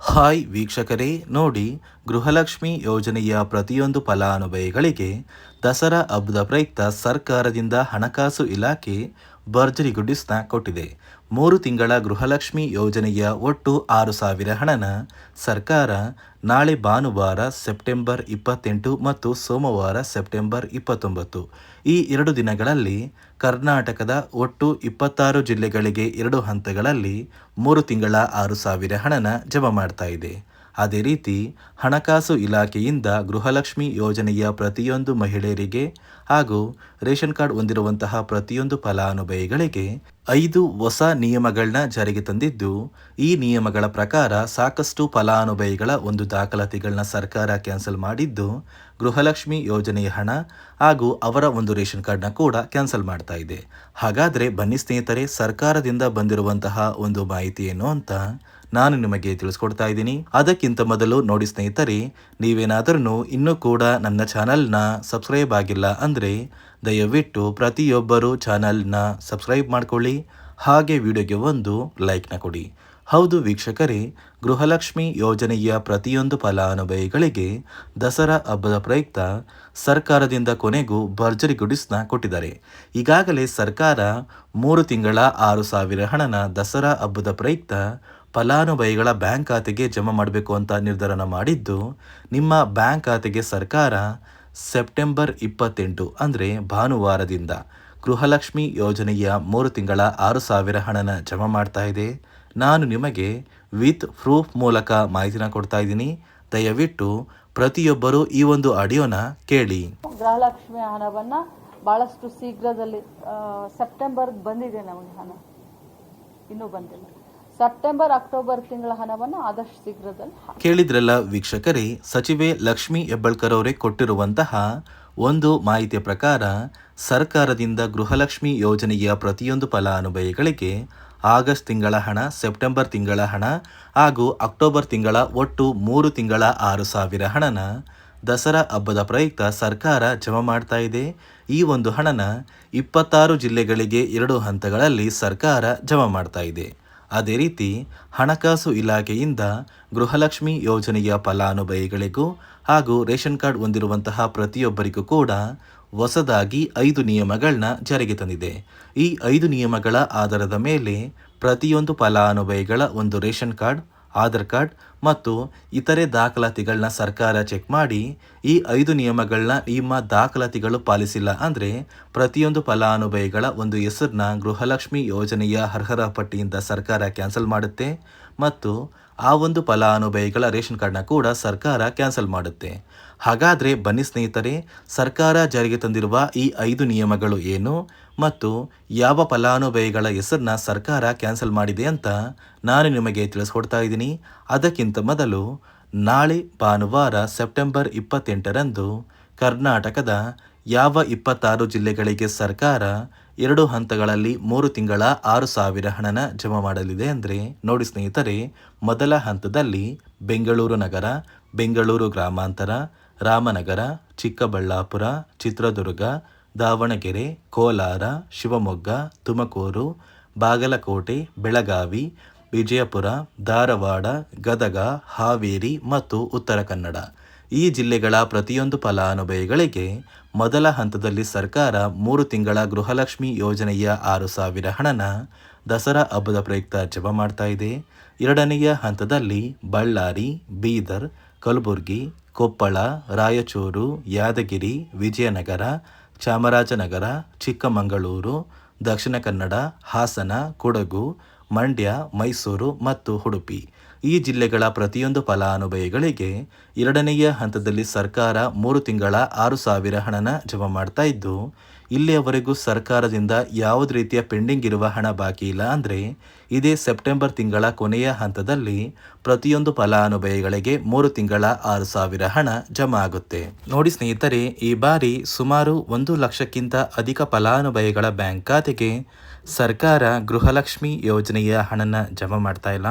Hi ವೀಕ್ಷಕರೇ, ನೋಡಿ ಗೃಹಲಕ್ಷ್ಮಿ ಯೋಜನೆಯ ಪ್ರತಿಯೊಂದು ಫಲಾನುಭವಿಗಳಿಗೆ ದಸರಾ ಹಬ್ಬದ ಪ್ರಯುಕ್ತ ಸರ್ಕಾರದಿಂದ ಹಣಕಾಸು ಇಲಾಖೆ ಭರ್ಜರಿ ಗುಡ್ಡಿಸ್ನ ಕೊಟ್ಟಿದೆ. ಮೂರು ತಿಂಗಳ ಗೃಹಲಕ್ಷ್ಮಿ ಯೋಜನೆಯ ಒಟ್ಟು ಆರು ಸಾವಿರ ಹಣನ ಸರ್ಕಾರ ನಾಳೆ ಭಾನುವಾರ, ಸೆಪ್ಟೆಂಬರ್ ಇಪ್ಪತ್ತೆಂಟು ಮತ್ತು ಸೋಮವಾರ, ಸೆಪ್ಟೆಂಬರ್ ಇಪ್ಪತ್ತೊಂಬತ್ತು. ಈ ಎರಡು ದಿನಗಳಲ್ಲಿ ಕರ್ನಾಟಕದ ಒಟ್ಟು ಇಪ್ಪತ್ತಾರು ಜಿಲ್ಲೆಗಳಿಗೆ ಎರಡು ಹಂತಗಳಲ್ಲಿ ಮೂರು ತಿಂಗಳ ಆರು ಸಾವಿರ ಹಣನ ಜಮಾ ಮಾಡ್ತಾ ಇದೆ. ಅದೇ ರೀತಿ, ಹಣಕಾಸು ಇಲಾಖೆಯಿಂದ ಗೃಹಲಕ್ಷ್ಮಿ ಯೋಜನೆಯ ಪ್ರತಿಯೊಂದು ಮಹಿಳೆಯರಿಗೆ ಹಾಗೂ ರೇಷನ್ ಕಾರ್ಡ್ ಹೊಂದಿರುವಂತಹ ಪ್ರತಿಯೊಂದು ಫಲಾನುಭವಿಗಳಿಗೆ ಐದು ಹೊಸ ನಿಯಮಗಳನ್ನ ಜಾರಿಗೆ ತಂದಿದ್ದು, ಈ ನಿಯಮಗಳ ಪ್ರಕಾರ ಸಾಕಷ್ಟು ಫಲಾನುಭವಿಗಳ ಒಂದು ದಾಖಲಾತಿಗಳನ್ನ ಸರ್ಕಾರ ಕ್ಯಾನ್ಸಲ್ ಮಾಡಿದ್ದು, ಗೃಹಲಕ್ಷ್ಮಿ ಯೋಜನೆಯ ಹಣ ಹಾಗೂ ಅವರ ಒಂದು ರೇಷನ್ ಕಾರ್ಡ್ನ ಕೂಡ ಕ್ಯಾನ್ಸಲ್ ಮಾಡ್ತಾ ಇದೆ. ಹಾಗಾದರೆ ಬನ್ನಿ ಸ್ನೇಹಿತರೆ, ಸರ್ಕಾರದಿಂದ ಬಂದಿರುವಂತಹ ಒಂದು ಮಾಹಿತಿ ಏನು ಅಂತ ನಾನು ನಿಮಗೆ ತಿಳಿಸ್ಕೊಡ್ತಾ ಇದ್ದೀನಿ. ಅದಕ್ಕಿಂತ ಮೊದಲು ನೋಡಿ ಸ್ನೇಹಿತರೆ ನೀವೇನಾದರೂ ಇನ್ನೂ ಕೂಡ ನನ್ನ ಚಾನಲ್ನ ಸಬ್ಸ್ಕ್ರೈಬ್ ಆಗಿಲ್ಲ ಅಂದರೆ ದಯವಿಟ್ಟು ಪ್ರತಿಯೊಬ್ಬರು ಚಾನಲ್ನ ಸಬ್ಸ್ಕ್ರೈಬ್ ಮಾಡ್ಕೊಳ್ಳಿ, ಹಾಗೆ ವಿಡಿಯೋಗೆ ಒಂದು ಲೈಕ್ನ ಕೊಡಿ. ಹೌದು ವೀಕ್ಷಕರೇ, ಗೃಹಲಕ್ಷ್ಮಿ ಯೋಜನೆಯ ಪ್ರತಿಯೊಂದು ಫಲಾನುಭವಿಗಳಿಗೆ ದಸರಾ ಹಬ್ಬದ ಪ್ರಯುಕ್ತ ಸರ್ಕಾರದಿಂದ ಕೊನೆಗೂ ಭರ್ಜರಿ ಗುಡಿಸ್ನ ಕೊಟ್ಟಿದ್ದಾರೆ. ಈಗಾಗಲೇ ಸರ್ಕಾರ ಮೂರು ತಿಂಗಳ ಆರು ಸಾವಿರ ಹಣನ ದಸರಾ ಹಬ್ಬದ ಪ್ರಯುಕ್ತ ಫಲಾನುಭವಿಗಳ ಬ್ಯಾಂಕ್ ಖಾತೆಗೆ ಜಮಾ ಮಾಡಬೇಕು ಅಂತ ನಿರ್ಧಾರನ ಮಾಡಿದ್ದು, ನಿಮ್ಮ ಬ್ಯಾಂಕ್ ಖಾತೆಗೆ ಸರ್ಕಾರ ಸೆಪ್ಟೆಂಬರ್ ಇಪ್ಪತ್ತೆಂಟು, ಅಂದರೆ ಭಾನುವಾರದಿಂದ ಗೃಹಲಕ್ಷ್ಮಿ ಯೋಜನೆಯ ಮೂರು ತಿಂಗಳ ಆರು ಸಾವಿರ ಹಣನ ಜಮಾ ಮಾಡ್ತಾ ಇದೆ. ನಾನು ನಿಮಗೆ ವಿತ್ ಪ್ರೂಫ್ ಮೂಲಕ ಮಾಹಿತಿನ ಕೊಡ್ತಾ ಇದ್ದೀನಿ. ದಯವಿಟ್ಟು ಪ್ರತಿಯೊಬ್ಬರು ಈ ಒಂದು ಆಡಿಯೋನ ಕೇಳಿ. ಗೃಹಲಕ್ಷ್ಮಿ ಹಣವನ್ನ ಬಹಳಷ್ಟು ಶೀಘ್ರದಲ್ಲಿ ಸೆಪ್ಟೆಂಬರ್ ಬಂದಿದೆ ನಮಗೆ ಹಣ. ಇನ್ನೂ ಬಂದಿಲ್ಲ. ಸೆಪ್ಟೆಂಬರ್, ಅಕ್ಟೋಬರ್ ತಿಂಗಳ ಹಣವನ್ನು ಆದಷ್ಟು ಶೀಘ್ರದಲ್ಲಿ ಕೇಳಿದ್ರಲ್ಲ ವೀಕ್ಷಕರೇ, ಸಚಿವೆ ಲಕ್ಷ್ಮಿ ಹೆಬ್ಬಳ್ಕರ್ ಅವರೇ ಕೊಟ್ಟಿರುವಂತಹ ಒಂದು ಮಾಹಿತಿಯ ಪ್ರಕಾರ ಸರ್ಕಾರದಿಂದ ಗೃಹಲಕ್ಷ್ಮಿ ಯೋಜನೆಯ ಪ್ರತಿಯೊಂದು ಫಲಾನುಭವಿಗಳಿಗೆ ಆಗಸ್ಟ್ ತಿಂಗಳ ಹಣ, ಸೆಪ್ಟೆಂಬರ್ ತಿಂಗಳ ಹಣ ಹಾಗೂ ಅಕ್ಟೋಬರ್ ತಿಂಗಳ ಒಟ್ಟು ಮೂರು ತಿಂಗಳ ಆರು ಸಾವಿರ ಹಣನ ದಸರಾ ಹಬ್ಬದ ಪ್ರಯುಕ್ತ ಸರ್ಕಾರ ಜಮಾ ಮಾಡ್ತಾ ಇದೆ. ಈ ಒಂದು ಹಣನ ಇಪ್ಪತ್ತಾರು ಜಿಲ್ಲೆಗಳಿಗೆ ಎರಡು ಹಂತಗಳಲ್ಲಿ ಸರ್ಕಾರ ಜಮಾ ಮಾಡ್ತಾ ಇದೆ. ಅದೇ ರೀತಿ ಹಣಕಾಸು ಇಲಾಖೆಯಿಂದ ಗೃಹಲಕ್ಷ್ಮಿ ಯೋಜನೆಯ ಫಲಾನುಭವಿಗಳಿಗೂ ಹಾಗೂ ರೇಷನ್ ಕಾರ್ಡ್ ಹೊಂದಿರುವಂತಹ ಪ್ರತಿಯೊಬ್ಬರಿಗೂ ಕೂಡ ಹೊಸದಾಗಿ ಐದು ನಿಯಮಗಳನ್ನ ಜಾರಿಗೆ ತಂದಿದೆ. ಈ ಐದು ನಿಯಮಗಳ ಆಧಾರದ ಮೇಲೆ ಪ್ರತಿಯೊಂದು ಫಲಾನುಭವಿಗಳ ಒಂದು ರೇಷನ್ ಕಾರ್ಡ್ ಆಧಾರ್ ಕಾರ್ಡ್ ಮತ್ತು ಇತರೆ ದಾಖಲಾತಿಗಳನ್ನ ಸರ್ಕಾರ ಚೆಕ್ ಮಾಡಿ ಈ ಐದು ನಿಯಮಗಳನ್ನ ನಿಮ್ಮ ದಾಖಲಾತಿಗಳು ಪಾಲಿಸಿಲ್ಲ ಅಂದರೆ ಪ್ರತಿಯೊಂದು ಫಲಾನುಭವಿಗಳ ಒಂದು ಹೆಸರನ್ನ ಗೃಹಲಕ್ಷ್ಮಿ ಯೋಜನೆಯ ಅರ್ಹರ ಪಟ್ಟಿಯಿಂದ ಸರ್ಕಾರ ಕ್ಯಾನ್ಸಲ್ ಮಾಡುತ್ತೆ ಮತ್ತು ಆ ಒಂದು ಫಲಾನುಭವಿಗಳ ರೇಷನ್ ಕಾರ್ಡ್ನ ಕೂಡ ಸರ್ಕಾರ ಕ್ಯಾನ್ಸಲ್ ಮಾಡುತ್ತೆ. ಹಾಗಾದರೆ ಬನ್ನಿ ಸ್ನೇಹಿತರೆ, ಸರ್ಕಾರ ಜಾರಿಗೆ ತಂದಿರುವ ಈ ಐದು ನಿಯಮಗಳು ಏನು? ಮತ್ತು ಯಾವ ಫಲಾನುಭವಿಗಳ ಹೆಸರನ್ನ ಸರ್ಕಾರ ಕ್ಯಾನ್ಸಲ್ ಮಾಡಿದೆ ಅಂತ ನಾನು ನಿಮಗೆ ತಿಳಿಸ್ಕೊಡ್ತಾ ಇದ್ದೀನಿ. ಅದಕ್ಕಿಂತ ಮೊದಲು ನಾಳೆ ಭಾನುವಾರ ಸೆಪ್ಟೆಂಬರ್ ಇಪ್ಪತ್ತೆಂಟರಂದು ಕರ್ನಾಟಕದ ಯಾವ ಇಪ್ಪತ್ತಾರು ಜಿಲ್ಲೆಗಳಿಗೆ ಸರ್ಕಾರ ಎರಡು ಹಂತಗಳಲ್ಲಿ ಮೂರು ತಿಂಗಳ ಆರು ಸಾವಿರ ಹಣನ ಜಮಾ ಮಾಡಲಿದೆ ಅಂದರೆ ನೋಡಿ ಸ್ನೇಹಿತರೆ, ಮೊದಲ ಹಂತದಲ್ಲಿ ಬೆಂಗಳೂರು ನಗರ, ಬೆಂಗಳೂರು ಗ್ರಾಮಾಂತರ, ರಾಮನಗರ, ಚಿಕ್ಕಬಳ್ಳಾಪುರ, ಚಿತ್ರದುರ್ಗ ದಾವಣಗೆರೆ, ಕೋಲಾರ, ಶಿವಮೊಗ್ಗ, ತುಮಕೂರು, ಬಾಗಲಕೋಟೆ, ಬೆಳಗಾವಿ, ವಿಜಯಪುರ, ಧಾರವಾಡ, ಗದಗ, ಹಾವೇರಿ ಮತ್ತು ಉತ್ತರ ಕನ್ನಡ. ಈ ಜಿಲ್ಲೆಗಳ ಪ್ರತಿಯೊಂದು ಫಲಾನುಭವಿಗಳಿಗೆ ಮೊದಲ ಹಂತದಲ್ಲಿ ಸರ್ಕಾರ ಮೂರು ತಿಂಗಳ ಗೃಹಲಕ್ಷ್ಮಿ ಯೋಜನೆಯ ಆರು ಸಾವಿರ ಹಣನ ದಸರಾ ಹಬ್ಬದ ಪ್ರಯುಕ್ತ ಜಮಾ ಮಾಡ್ತಾ ಇದೆ. ಎರಡನೆಯ ಹಂತದಲ್ಲಿ ಬಳ್ಳಾರಿ, ಬೀದರ್, ಕಲಬುರಗಿ, ಕೊಪ್ಪಳ, ರಾಯಚೂರು, ಯಾದಗಿರಿ, ವಿಜಯನಗರ ಚಾಮರಾಜನಗರ, ಚಿಕ್ಕಮಗಳೂರು, ದಕ್ಷಿಣ ಕನ್ನಡ, ಹಾಸನ, ಕೊಡಗು, ಮಂಡ್ಯ, ಮೈಸೂರು ಮತ್ತು ಉಡುಪಿ. ಈ ಜಿಲ್ಲೆಗಳ ಪ್ರತಿಯೊಂದು ಫಲಾನುಭವಿಗಳಿಗೆ ಎರಡನೆಯ ಹಂತದಲ್ಲಿ ಸರ್ಕಾರ ಮೂರು ತಿಂಗಳ ಆರು ಸಾವಿರ ಹಣನ ಜಮಾ ಮಾಡ್ತಾ ಇದ್ದು ಇಲ್ಲಿಯವರೆಗೂ ಸರ್ಕಾರದಿಂದ ಯಾವುದೇ ರೀತಿಯ ಪೆಂಡಿಂಗ್ ಇರುವ ಹಣ ಬಾಕಿ ಇಲ್ಲ ಅಂದರೆ ಇದೇ ಸೆಪ್ಟೆಂಬರ್ ತಿಂಗಳ ಕೊನೆಯ ಹಂತದಲ್ಲಿ ಪ್ರತಿಯೊಂದು ಫಲಾನುಭವಿಗಳಿಗೆ ಮೂರು ತಿಂಗಳ ಆರು ಸಾವಿರ ಹಣ ಜಮಾ ಆಗುತ್ತೆ. ನೋಡಿ ಸ್ನೇಹಿತರೆ, ಈ ಬಾರಿ ಸುಮಾರು ಒಂದು ಲಕ್ಷಕ್ಕಿಂತ ಅಧಿಕ ಫಲಾನುಭವಿಗಳ ಬ್ಯಾಂಕ್ ಖಾತೆಗೆ ಸರ್ಕಾರ ಗೃಹಲಕ್ಷ್ಮಿ ಯೋಜನೆಯ ಹಣನ ಜಮಾ ಮಾಡ್ತಾ ಇಲ್ಲ.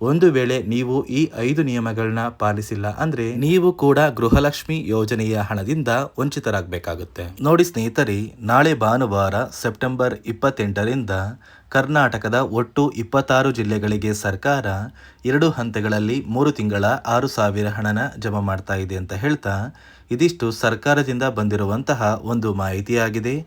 ಒಂದು ವೇಳೆ ನೀವು ಈ ಐದು ನಿಯಮಗಳನ್ನ ಪಾಲಿಸಿಲ್ಲ ಅಂದ್ರೆ ನೀವು ಕೂಡ ಗೃಹಲಕ್ಷ್ಮಿ ಯೋಜನೆಯ ಹಣದಿಂದ ವಂಚಿತರಾಗಬೇಕಾಗುತ್ತೆ. ನೋಡಿ ಸ್ನೇಹಿತರೆ, ನಾಳೆ ಭಾನುವಾರ ಸೆಪ್ಟೆಂಬರ್ ಇಪ್ಪತ್ತೆಂಟರಿಂದ ಕರ್ನಾಟಕದ ಒಟ್ಟು ಇಪ್ಪತ್ತಾರು ಜಿಲ್ಲೆಗಳಿಗೆ ಸರ್ಕಾರ ಎರಡು ಹಂತಗಳಲ್ಲಿ ಮೂರು ತಿಂಗಳ ಆರು ಸಾವಿರ ಹಣನ ಜಮಾ ಮಾಡ್ತಾ ಇದೆ ಅಂತ ಹೇಳ್ತಾ, ಇದಿಷ್ಟು ಸರ್ಕಾರದಿಂದ ಬಂದಿರುವಂತಹ ಒಂದು ಮಾಹಿತಿಯಾಗಿದೆ.